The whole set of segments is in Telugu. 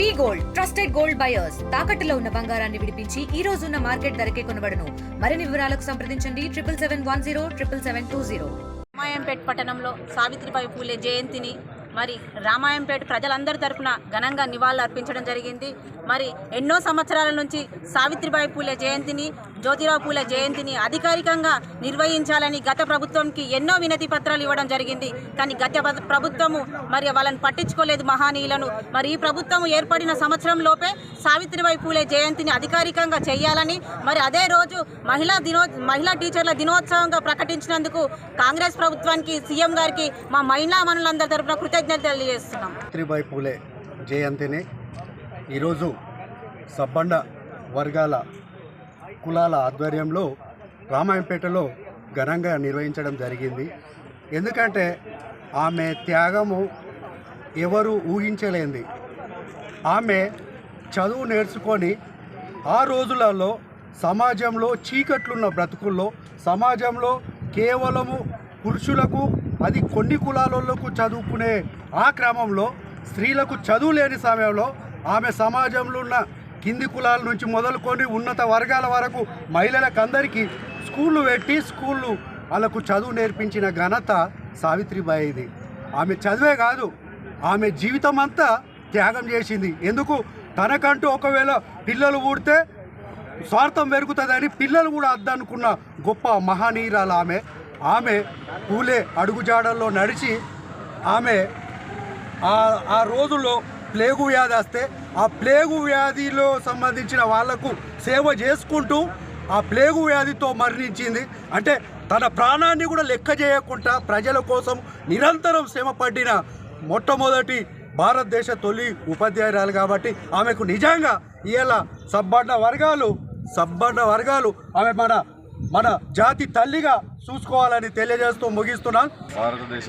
We gold trusted gold buyers. తాకట్టులో ఉన్న బంగారాన్ని విడిపించి ఈ రోజు ఉన్న మార్కెట్ ధరకే కొనబడను. మరిన్ని వివరాలకు సంప్రదించండి triple seven one zero triple seven two zero. Ramayampet పట్టణంలో సావిత్రిబాయి పూలే జయంతిని మరి రామాయంపేట ప్రజలందరి తరపున ఘనంగా నివాళులు అర్పించడం జరిగింది. మరి ఎన్నో సంవత్సరాల నుంచి సావిత్రిబాయి పూలే జయంతిని జ్యోతిరావు పూల జయంతిని అధికారికంగా నిర్వహించాలని గత ప్రభుత్వంకి ఎన్నో వినతి పత్రాలు ఇవ్వడం జరిగింది. కానీ గత ప్రభుత్వము మరి వాళ్ళని పట్టించుకోలేదు మహానీయులను. మరి ఈ ప్రభుత్వం ఏర్పడిన సంవత్సరం లోపే సావిత్రిబాయి పూలే జయంతిని అధికారికంగా చేయాలని మరి అదే రోజు మహిళా దినో మహిళా టీచర్ల దినోత్సవంగా ప్రకటించినందుకు కాంగ్రెస్ ప్రభుత్వానికి సీఎం గారికి మా మహిళా మనులందరి తరపున కృతజ్ఞతలు తెలియజేస్తున్నాం. సావిత్రిబాయి పూలే జయంతిని ఈరోజు సబ్బండ వర్గాల కులాల ఆధ్వర్యంలో రామాయంపేటలో ఘనంగా నిర్వహించడం జరిగింది. ఎందుకంటే ఆమె త్యాగము ఎవరు ఊహించలేంది. ఆమె చదువు నేర్చుకొని ఆ రోజులలో సమాజంలో చీకట్లున్న బ్రతుకుల్లో సమాజంలో కేవలము పురుషులకు అది కొన్ని కులాలకు చదువుకునే ఆ క్రమంలో స్త్రీలకు చదువు లేని సమయంలో ఆమె సమాజంలో ఉన్న కింది కులాల నుంచి మొదలుకొని ఉన్నత వర్గాల వరకు మహిళలకు అందరికీ స్కూళ్ళు పెట్టి స్కూళ్ళు వాళ్ళకు చదువు నేర్పించిన ఘనత సావిత్రిబాయిది. ఆమె చదివే కాదు ఆమె జీవితం అంతా త్యాగం చేసింది. ఎందుకు? తనకంటూ ఒకవేళ పిల్లలు ఊడితే స్వార్థం పెరుగుతుందని పిల్లలు కూడా అద్దనుకున్న గొప్ప మహానీయురాలు ఆమె. ఆమె పూలే అడుగుజాడల్లో నడిచి ఆమె ఆ ఆ రోజుల్లో ప్లేగు వ్యాధి వస్తే ఆ ప్లేగు వ్యాధిలో సంబంధించిన వాళ్ళకు సేవ చేసుకుంటూ ఆ ప్లేగు వ్యాధితో మరణించింది. అంటే తన ప్రాణాన్ని కూడా లెక్క చేయకుండా ప్రజల కోసం నిరంతరం శ్రమ పడిన మొట్టమొదటి భారతదేశ తొలి ఉపాధ్యాయురాలు కాబట్టి ఆమెకు నిజంగా ఇవాళ సబ్బడ్డ వర్గాలు సబ్బడ్డ వర్గాలు ఆమె మన మన జాతి తల్లిగా చూసుకోవాలని తెలియజేస్తూ ముగిస్తున్నాను భారతదేశ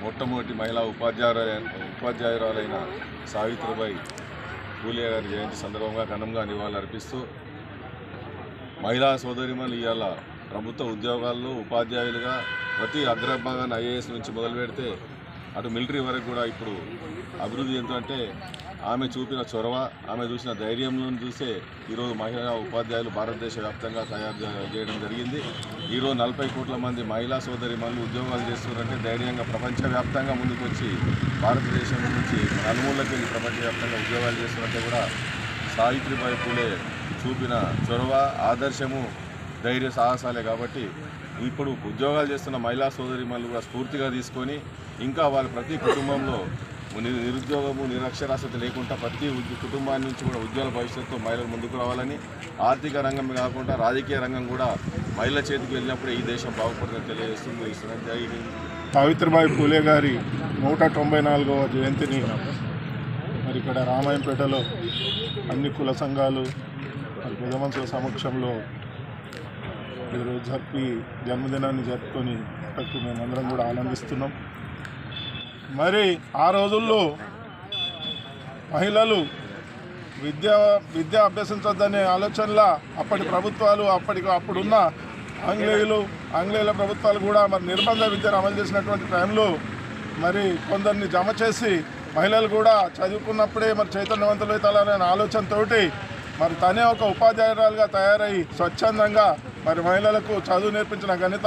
మొట్టమొదటి మహిళా ఉపాధ్యాయురాల ఉపాధ్యాయురాలైన సావిత్రిబాయి పూలే గారి జయంతి సందర్భంగా ఘనంగా నివాళులర్పిస్తూ మహిళా సోదరిమణులు ఇవాళ ప్రభుత్వ ఉద్యోగాల్లో ఉపాధ్యాయులుగా ప్రతి అగ్రభాగాన్ని ఐఏఎస్ నుంచి మొదలు పెడితే అటు మిలిటరీ వరకు కూడా ఇప్పుడు అభివృద్ధి చెందుతుంటే ఆమె చూపిన చొరవ ఆమె చూసిన ధైర్యంలో చూసే ఈరోజు మహిళా ఉపాధ్యాయులు భారతదేశ వ్యాప్తంగా తయారు చేయడం జరిగింది. ఈరోజు నలభై కోట్ల మంది మహిళా సోదరి మళ్ళీ ఉద్యోగాలు చేస్తున్నారంటే ధైర్యంగా ప్రపంచవ్యాప్తంగా ముందుకొచ్చి భారతదేశం నుంచి నలుమూలకి వెళ్ళి ప్రపంచవ్యాప్తంగా ఉద్యోగాలు చేస్తున్నారంటే కూడా సావిత్రిబాయి పూలే చూపిన చొరవ ఆదర్శము ధైర్య సాహసాలే కాబట్టి ఇప్పుడు ఉద్యోగాలు చేస్తున్న మహిళా సోదరి కూడా స్ఫూర్తిగా తీసుకొని ఇంకా వాళ్ళ ప్రతి కుటుంబంలో నిరుద్యోగము నిరక్షరాస్యత లేకుండా ప్రతి కుటుంబాన్ని నుంచి కూడా ఉజ్వల భవిష్యత్తులో మహిళలు ముందుకు రావాలని ఆర్థిక రంగం కాకుండా రాజకీయ రంగం కూడా మహిళల చేతికి వెళ్ళినప్పుడే ఈ దేశం బాగుపడుతుందని తెలియజేస్తుంది సావిత్రిబాయి పూలే గారి నూట తొంభై నాలుగవ జయంతిని మరి ఇక్కడ రామాయంపేటలో అన్ని కుల సంఘాలు మరి పెద్ద సమక్షంలో ఈరోజు జరిపి జన్మదినాన్ని జరుపుకొని మేము మేమందరం కూడా ఆనందిస్తున్నాం. మరి ఆ రోజుల్లో మహిళలు విద్య విద్య అభ్యసించొద్దనే ఆలోచనల అప్పటి ప్రభుత్వాలు అప్పటికి అప్పుడున్న ఆంగ్లేయులు ఆంగ్లేయుల ప్రభుత్వాలు కూడా మరి నిర్బంధ విద్యను అమలు చేసినటువంటి టైంలో మరి కొందరిని జమ చేసి మహిళలు కూడా చదువుకున్నప్పుడే మరి చైతన్యవంతులు అవుతారనే ఆలోచనతోటి మరి తనే ఒక ఉపాధ్యాయురాలుగా తయారై స్వచ్ఛందంగా మరి మహిళలకు చదువు నేర్పించిన ఘనత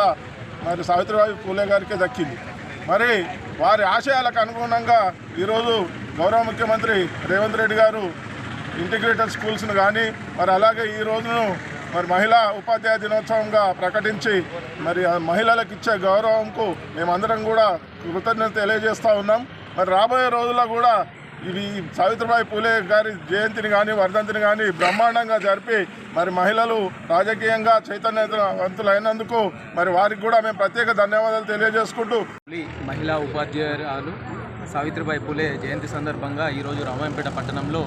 మరి సావిత్రిబాయి పూలే గారికే దక్కింది. మరి వారి ఆశయాలకు అనుగుణంగా ఈరోజు గౌరవ ముఖ్యమంత్రి రేవంత్ రెడ్డి గారు ఇంటిగ్రేటెడ్ స్కూల్స్ను కానీ మరి అలాగే ఈ రోజును మరి మహిళా ఉపాధ్యాయ దినోత్సవంగా ప్రకటించి మరి మహిళలకు ఇచ్చే గౌరవంకు మేమందరం కూడా కృతజ్ఞత తెలియజేస్తూ ఉన్నాం. మరి రాబోయే రోజుల్లో కూడా ఇది సావిత్రిబాయి పూలే గారి జయంతిని కానీ వర్ధంతిని కానీ బ్రహ్మాండంగా జరిపి మరి మహిళలు రాజకీయంగా చైతన్యవంతులైనందుకు మరి వారికి కూడా మేము ప్రత్యేక ధన్యవాదాలు తెలియజేసుకుంటూ మహిళా ఉపాధ్యాయురాలు సావిత్రిబాయి పూలే జయంతి సందర్భంగా ఈరోజు రామాయంపేట పట్టణంలో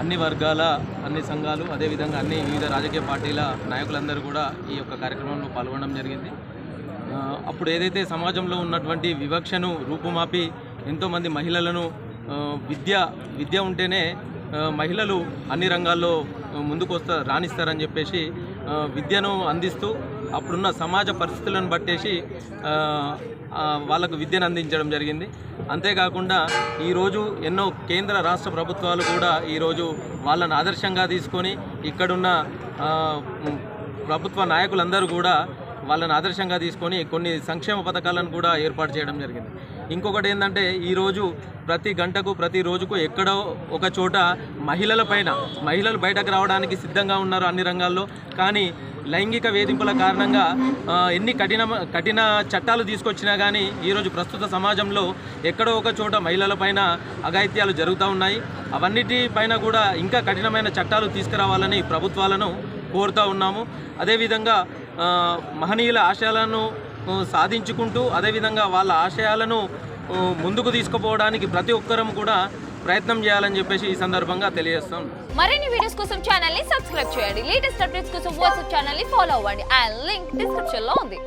అన్ని వర్గాల అన్ని సంఘాలు అదేవిధంగా అన్ని వివిధ రాజకీయ పార్టీల నాయకులందరూ కూడా ఈ యొక్క కార్యక్రమంలో పాల్గొనడం జరిగింది. అప్పుడు ఏదైతే సమాజంలో ఉన్నటువంటి వివక్షను రూపుమాపి ఎంతోమంది మహిళలను విద్య విద్య ఉంటేనే మహిళలు అన్ని రంగాల్లో ముందుకు వస్తా రాణిస్తారని చెప్పేసి విద్యను అందిస్తూ అప్పుడున్న సమాజ పరిస్థితులను బట్టేసి వాళ్ళకు విద్యను అందించడం జరిగింది. అంతేకాకుండా ఈరోజు ఎన్నో కేంద్ర రాష్ట్ర ప్రభుత్వాలు కూడా ఈరోజు వాళ్ళని ఆదర్శంగా తీసుకొని ఇక్కడున్న ప్రభుత్వ నాయకులందరూ కూడా వాళ్ళని ఆదర్శంగా తీసుకొని కొన్ని సంక్షేమ పథకాలను కూడా ఏర్పాటు చేయడం జరిగింది. ఇంకొకటి ఏంటంటే ఈరోజు ప్రతి గంటకు ప్రతి రోజుకు ఎక్కడో ఒక చోట మహిళల పైన మహిళలు బయటకు రావడానికి సిద్ధంగా ఉన్నారు అన్ని రంగాల్లో. కానీ లైంగిక వేధింపుల కారణంగా ఎన్ని కఠిన కఠిన చట్టాలు తీసుకొచ్చినా కానీ ఈరోజు ప్రస్తుత సమాజంలో ఎక్కడో ఒక చోట మహిళల పైన అఘాయిత్యాలు జరుగుతూ ఉన్నాయి. అవన్నిటి పైన కూడా ఇంకా కఠినమైన చట్టాలు తీసుకురావాలని ప్రభుత్వాలను కోరుతూ ఉన్నాము. అదేవిధంగా మహనీయుల ఆశయాలను సాధించుకుంటూ అదేవిధంగా వాళ్ళ ఆశయాలను ముందుకు తీసుకుపోవడానికి ప్రతి ఒక్కరం కూడా ప్రయత్నం చేయాలని చెప్పేసి ఈ సందర్భంగా తెలియజేస్తాం. మరిన్ని వీడియోస్ కోసం ఛానల్ని సబ్స్క్రైబ్ చేయండి. లేటెస్ట్ అప్డేట్స్ కోసం వాట్సాప్ ఛానల్ని ఫాలో అవ్వండి. అండ్ లింక్ డిస్క్రిప్షన్లో ఉంది.